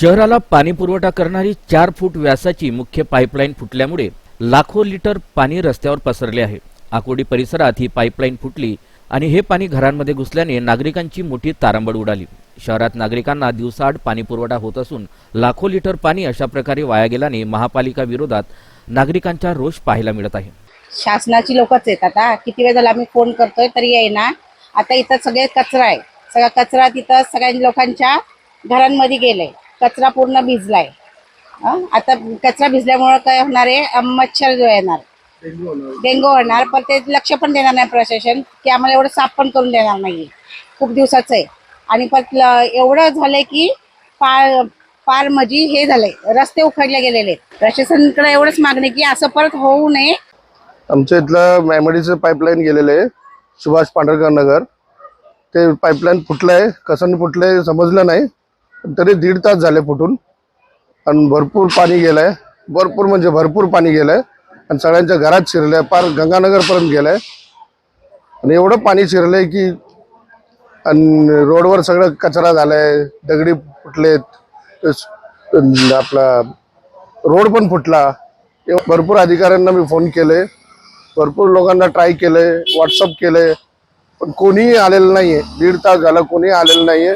शहराला पाणी पुरवठा करणारी चार फूट व्यासाची मुख्य पाईपलाईन फुटल्यामुळे लाखो लिटर पाणी रस्त्यावर पसरले आहे. आकोडी परिसरात ही पाईपलाईन फुटली आणि हे पाणी घरांमध्ये घुसल्याने नागरिकांची मोठी तारांबळ उडाली. शहरात नागरिकांना दिवसाआड पाणी पुरवठा होत असून लाखो लिटर पाणी अशा प्रकारे वाया गेल्याने महापालिका विरोधात नागरिकांचा रोष पाहायला मिळत आहे. शासनाची लोकच येत आता. किती वेळ झाला आम्ही फोन करतोय तरी येईना. आता इथं सगळे कचरा आहे. सगळा कचरा तिथं सगळ्या लोकांच्या घरांमध्ये गेलाय. कचरा पूर्ण भिजलाय. हं? आता कचरा भिजल्यामुळं काय होणार आहे अं, मच्छर जो येणार. डेंगू होणार. पण ते लक्ष पण देणार नाही प्रशासन की आम्हाला एवढं साफ पण करून देणार नाही खूप दिवसाचं आहे आणि पण ल- एवढं झालंय की पार पार म्हणजे हे झालंय. रस्ते उखडले गेलेले. आहेत. प्रशासनाकडे एवढंच मागणी की असं परत होऊ नये. आमच्या इथलं मॅमडीचं पाईपलाईन गेलेलं आहे सुभाष पांढरकर नगर. ते पाईपलाईन फुटलं आहे कसं फुटलंय समजलं नाही. तरी दीड तास झाले फुटून. आणि भरपूर पाणी गेलं आहे भरपूर म्हणजे भरपूर पाणी गेलं आहे आणि सगळ्यांच्या घरात शिरलं आहे पार गंगानगरपर्यंत गेलं आहे आणि एवढं पाणी शिरलं आहे की आणि रोडवर सगळं कचरा झाला आहे दगडी फुटलेत. अं, आपला रोड पण फुटला. एव- भरपूर अधिकाऱ्यांना मी फोन केले. भरपूर लोकांना ट्राय केले. व्हॉट्सअप केलंय पण कोणीही आलेलं नाहीये. दीड तास झाला कोणीही आलेलं नाहीये.